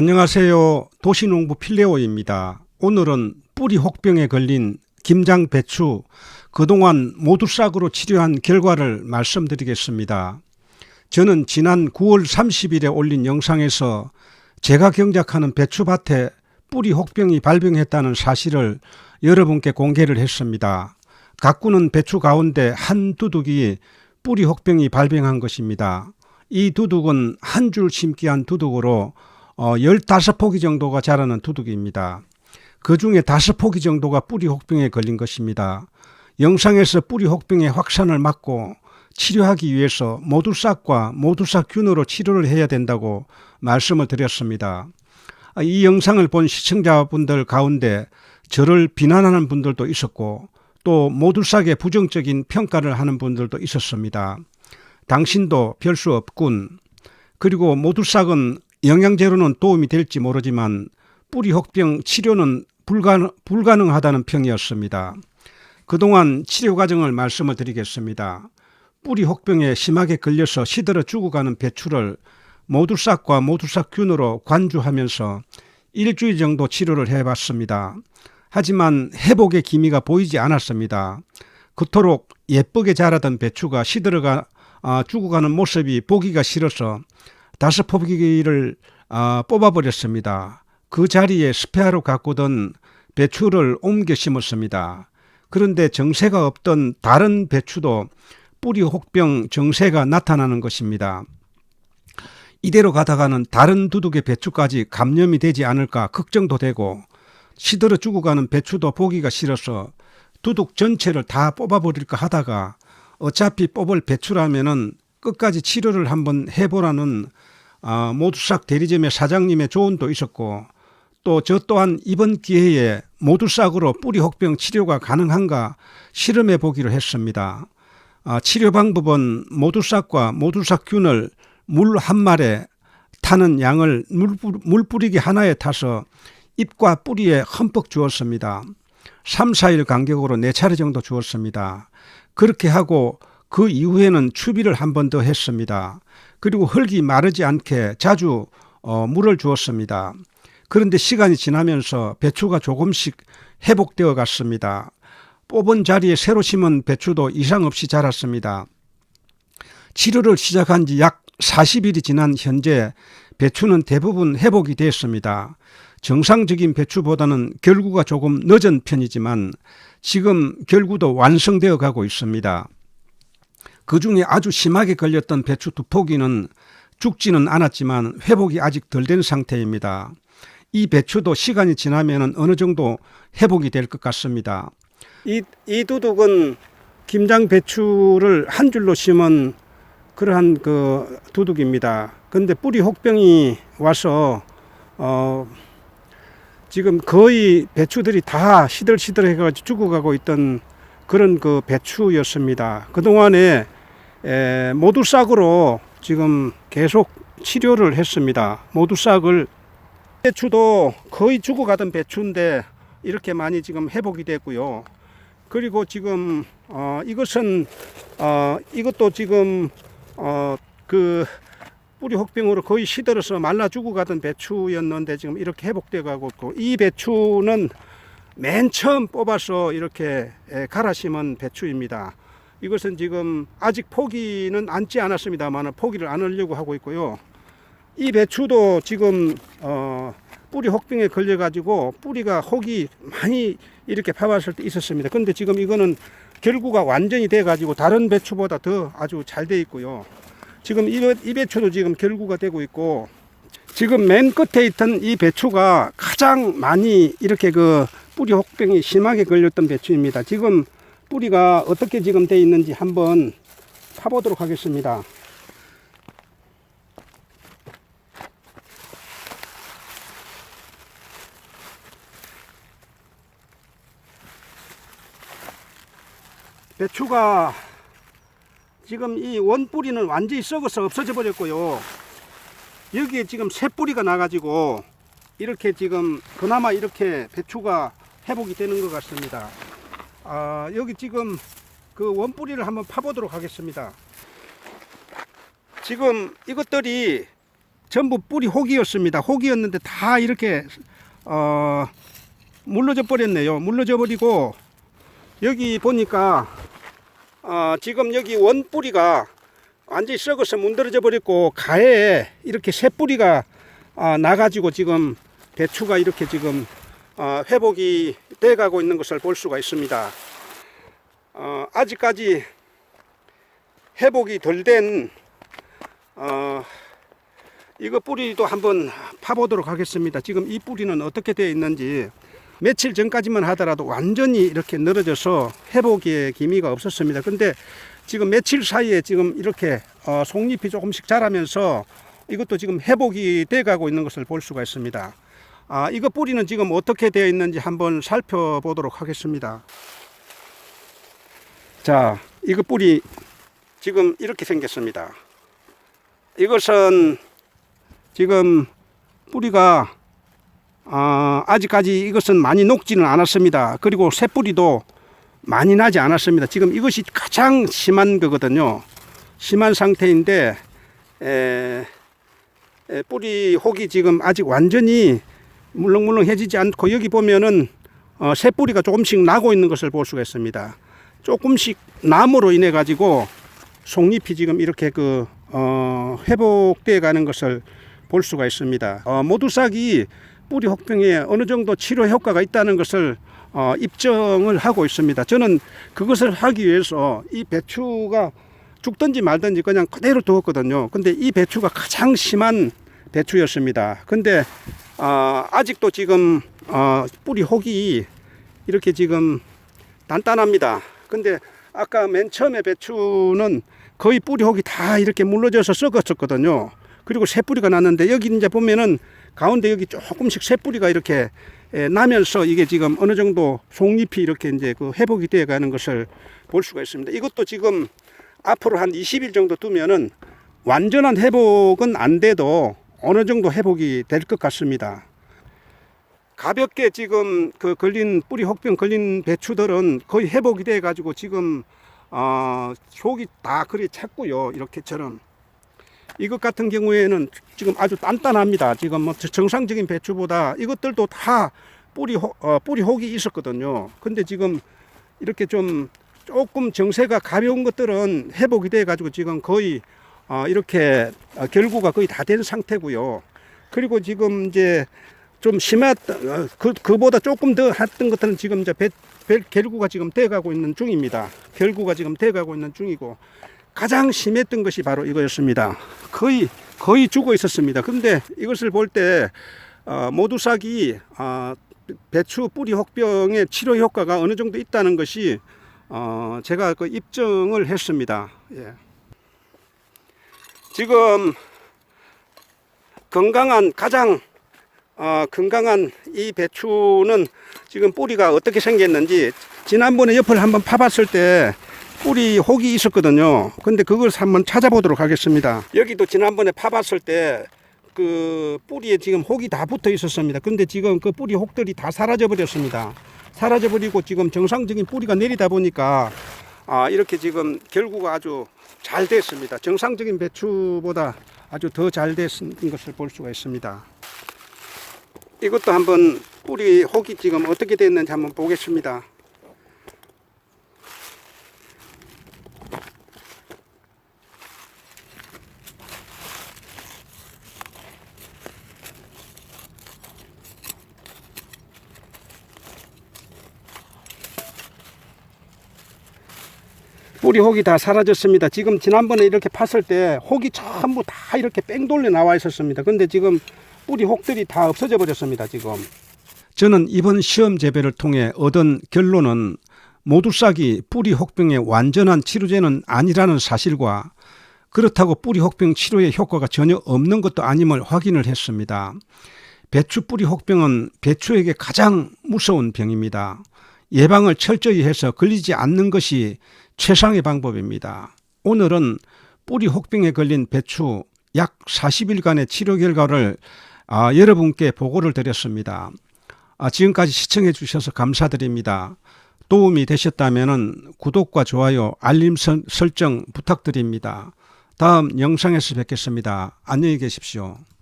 안녕하세요. 도시농부 필레오입니다. 오늘은 뿌리 혹병에 걸린 김장 배추 그동안 모두 싹으로 치료한 결과를 말씀드리겠습니다. 저는 지난 9월 30일에 올린 영상에서 제가 경작하는 배추밭에 뿌리 혹병이 발병했다는 사실을 여러분께 공개를 했습니다. 가꾸는 배추 가운데 한 두둑이 뿌리 혹병이 발병한 것입니다. 이 두둑은 한 줄 심기한 두둑으로 어, 15포기 정도가 자라는 두둑입니다. 그 중에 5포기 정도가 뿌리 혹병에 걸린 것입니다. 영상에서 뿌리 혹병의 확산을 막고 치료하기 위해서 모두싹과 모두싹균으로 치료를 해야 된다고 말씀을 드렸습니다. 아, 이 영상을 본 시청자분들 가운데 저를 비난하는 분들도 있었고 또 모두싹에 부정적인 평가를 하는 분들도 있었습니다. 당신도 별 수 없군. 그리고 모두싹은 영양제로는 도움이 될지 모르지만 뿌리 혹병 치료는 불가능, 불가능하다는 평이었습니다. 그동안 치료 과정을 말씀을 드리겠습니다. 뿌리 혹병에 심하게 걸려서 시들어 죽어가는 배추를 모두싹과 모두싹균으로 관주하면서 일주일 정도 치료를 해봤습니다. 하지만 회복의 기미가 보이지 않았습니다. 그토록 예쁘게 자라던 배추가 시들어가 아, 죽어가는 모습이 보기가 싫어서 다섯 포기를 아, 뽑아버렸습니다. 그 자리에 스페아로 가꾸던 배추를 옮겨 심었습니다. 그런데 정세가 없던 다른 배추도 뿌리 혹병 정세가 나타나는 것입니다. 이대로 가다가는 다른 두둑의 배추까지 감염이 되지 않을까 걱정도 되고 시들어 죽어가는 배추도 보기가 싫어서 두둑 전체를 다 뽑아버릴까 하다가 어차피 뽑을 배추라면은 끝까지 치료를 한번 해보라는 아, 모두싹 대리점의 사장님의 조언도 있었고 또 저 또한 이번 기회에 모두싹으로 뿌리 혹병 치료가 가능한가 실험해 보기로 했습니다. 아, 치료 방법은 모두싹과 모두싹균을 물 한 말에 타는 양을 물, 뿌- 물 뿌리기 하나에 타서 잎과 뿌리에 흠뻑 주었습니다. 3, 4일 간격으로 4차례 정도 주었습니다. 그렇게 하고 그 이후에는 추비를 한 번 더 했습니다. 그리고 흙이 마르지 않게 자주 어, 물을 주었습니다. 그런데 시간이 지나면서 배추가 조금씩 회복되어 갔습니다. 뽑은 자리에 새로 심은 배추도 이상 없이 자랐습니다. 치료를 시작한 지 약 40일이 지난 현재 배추는 대부분 회복이 됐습니다. 정상적인 배추보다는 결구가 조금 늦은 편이지만 지금 결구도 완성되어 가고 있습니다. 그 중에 아주 심하게 걸렸던 배추 두 포기는 죽지는 않았지만 회복이 아직 덜 된 상태입니다. 이 배추도 시간이 지나면 어느 정도 회복이 될 것 같습니다. 이, 이 두둑은 김장 배추를 한 줄로 심은 그러한 그 두둑입니다. 근데 뿌리 혹병이 와서 어 지금 거의 배추들이 다 시들시들해가지고 죽어가고 있던 그런 그 배추였습니다. 그 동안에 모두 싹으로 지금 계속 치료를 했습니다. 모두 싹을 배추도 거의 죽어가던 배추인데 이렇게 많이 지금 회복이 됐고요. 그리고 지금 어 이것은 어 이것도 지금 어 그 뿌리 혹병으로 거의 시들어서 말라 죽어가던 배추였는데 지금 이렇게 회복돼 가고 있고 이 배추는 맨 처음 뽑아서 이렇게 에, 갈아 심은 배추입니다. 이것은 지금 아직 포기는 앉지 않았습니다만 포기를 안 하려고 하고 있고요. 이 배추도 지금 어 뿌리 혹병에 걸려 가지고 뿌리가 혹이 많이 이렇게 파봤을 때 있었습니다. 근데 지금 이거는 결구가 완전히 돼 가지고 다른 배추보다 더 아주 잘 돼 있고요. 지금 이, 배추도 지금 결구가 되고 있고 지금 맨 끝에 있던 이 배추가 가장 많이 이렇게 그 뿌리 혹병이 심하게 걸렸던 배추입니다. 지금 뿌리가 어떻게 지금 돼 있는지 한번 파보도록 하겠습니다. 배추가 지금 이 원뿌리는 완전히 썩어서 없어져 버렸고요. 여기에 지금 새 뿌리가 나가지고 이렇게 지금 그나마 이렇게 배추가 회복이 되는 것 같습니다. 아, 여기 지금 그 원뿌리를 한번 파보도록 하겠습니다. 지금 이것들이 전부 뿌리 혹이었습니다. 혹이었는데 다 이렇게 어, 물러져 버렸네요. 물러져 버리고 여기 보니까 어, 지금 여기 원 뿌리가 완전히 썩어서 문드러져 버렸고 가해에 이렇게 새 뿌리가 아, 나가지고 지금 배추가 이렇게 지금 어, 회복이 돼가고 있는 것을 볼 수가 있습니다. 어, 아직까지 회복이 덜된 어, 이거 뿌리도 한번 파보도록 하겠습니다. 지금 이 뿌리는 어떻게 되어 있는지 며칠 전까지만 하더라도 완전히 이렇게 늘어져서 회복의 기미가 없었습니다. 근데 지금 며칠 사이에 지금 이렇게 어, 속잎이 조금씩 자라면서 이것도 지금 회복이 돼 가고 있는 것을 볼 수가 있습니다. 아, 이거 뿌리는 지금 어떻게 되어 있는지 한번 살펴보도록 하겠습니다. 자, 이거 뿌리 지금 이렇게 생겼습니다. 이것은 지금 뿌리가 아, 아직까지 이것은 많이 녹지는 않았습니다. 그리고 새 뿌리도 많이 나지 않았습니다. 지금 이것이 가장 심한 거거든요. 심한 상태인데 에, 에, 뿌리 혹이 지금 아직 완전히 물렁물렁해지지 않고 여기 보면은 어, 새 뿌리가 조금씩 나고 있는 것을 볼 수가 있습니다. 조금씩 남으로 인해 가지고 속잎이 지금 이렇게 그 어, 회복돼 가는 것을 볼 수가 있습니다. 어, 모두싹이 뿌리 혹병에 어느 정도 치료 효과가 있다는 것을 어, 입증을 하고 있습니다. 저는 그것을 하기 위해서 이 배추가 죽든지 말든지 그냥 그대로 두었거든요. 근데 이 배추가 가장 심한 배추였습니다. 근데 어, 아직도 지금 어, 뿌리 혹이 이렇게 지금 단단합니다. 근데 아까 맨 처음에 배추는 거의 뿌리 혹이 다 이렇게 물러져서 썩었었거든요. 그리고 새 뿌리가 났는데 여기 이제 보면은 가운데 여기 조금씩 새 뿌리가 이렇게 에, 나면서 이게 지금 어느 정도 속잎이 이렇게 이제 그 회복이 되어 가는 것을 볼 수가 있습니다. 이것도 지금 앞으로 한 20일 정도 두면은 완전한 회복은 안 돼도 어느 정도 회복이 될 것 같습니다. 가볍게 지금 그 걸린 뿌리 혹병 걸린 배추들은 거의 회복이 돼 가지고 지금 어, 속이 다 그리 찼고요. 이렇게처럼 이것 같은 경우에는 지금 아주 단단합니다. 지금 뭐 정상적인 배추보다 이것들도 다 뿌리 혹, 어, 뿌리 혹이 있었거든요. 근데 지금 이렇게 좀 조금 정세가 가벼운 것들은 회복이 돼 가지고 지금 거의 어, 이렇게 어, 결구가 거의 다 된 상태고요. 그리고 지금 이제 좀 심했던 어, 그 그보다 조금 더 했던 것들은 지금 이제 배, 배, 결구가 지금 돼가고 있는 중입니다. 결구가 지금 돼가고 있는 중이고 가장 심했던 것이 바로 이거였습니다. 거의 거의 죽어 있었습니다. 근데 이것을 볼때 어, 모두싹이 어, 배추 뿌리 혹병의 치료 효과가 어느 정도 있다는 것이 어, 제가 그 입증을 했습니다. 예. 지금 건강한 가장 어, 건강한 이 배추는 지금 뿌리가 어떻게 생겼는지 지난번에 옆을 한번 파봤을 때 뿌리 혹이 있었거든요. 근데 그걸 한번 찾아보도록 하겠습니다. 여기도 지난번에 파봤을 때 그 뿌리에 지금 혹이 다 붙어 있었습니다. 근데 지금 그 뿌리 혹들이 다 사라져 버렸습니다. 사라져 버리고 지금 정상적인 뿌리가 내리다 보니까 아, 이렇게 지금 결구가 아주 잘 됐습니다. 정상적인 배추보다 아주 더잘 됐은 것을 볼 수가 있습니다. 이것도 한번 뿌리 혹이 지금 어떻게 됐는지 한번 보겠습니다. 뿌리 혹이 다 사라졌습니다. 지금 지난번에 이렇게 팠을 때 혹이 전부 다 이렇게 뺑 돌려 나와 있었습니다. 근데 지금 뿌리 혹들이 다 없어져 버렸습니다. 지금. 저는 이번 시험 재배를 통해 얻은 결론은 모두싹이 뿌리 혹병의 완전한 치료제는 아니라는 사실과 그렇다고 뿌리 혹병 치료에 효과가 전혀 없는 것도 아님을 확인을 했습니다. 배추 뿌리 혹병은 배추에게 가장 무서운 병입니다. 예방을 철저히 해서 걸리지 않는 것이 최상의 방법입니다. 오늘은 뿌리 혹병에 걸린 배추 약 40일간의 치료 결과를 아, 여러분께 보고를 드렸습니다. 아, 지금까지 시청해 주셔서 감사드립니다. 도움이 되셨다면 구독과 좋아요, 알림 설- 설정 부탁드립니다. 다음 영상에서 뵙겠습니다. 안녕히 계십시오.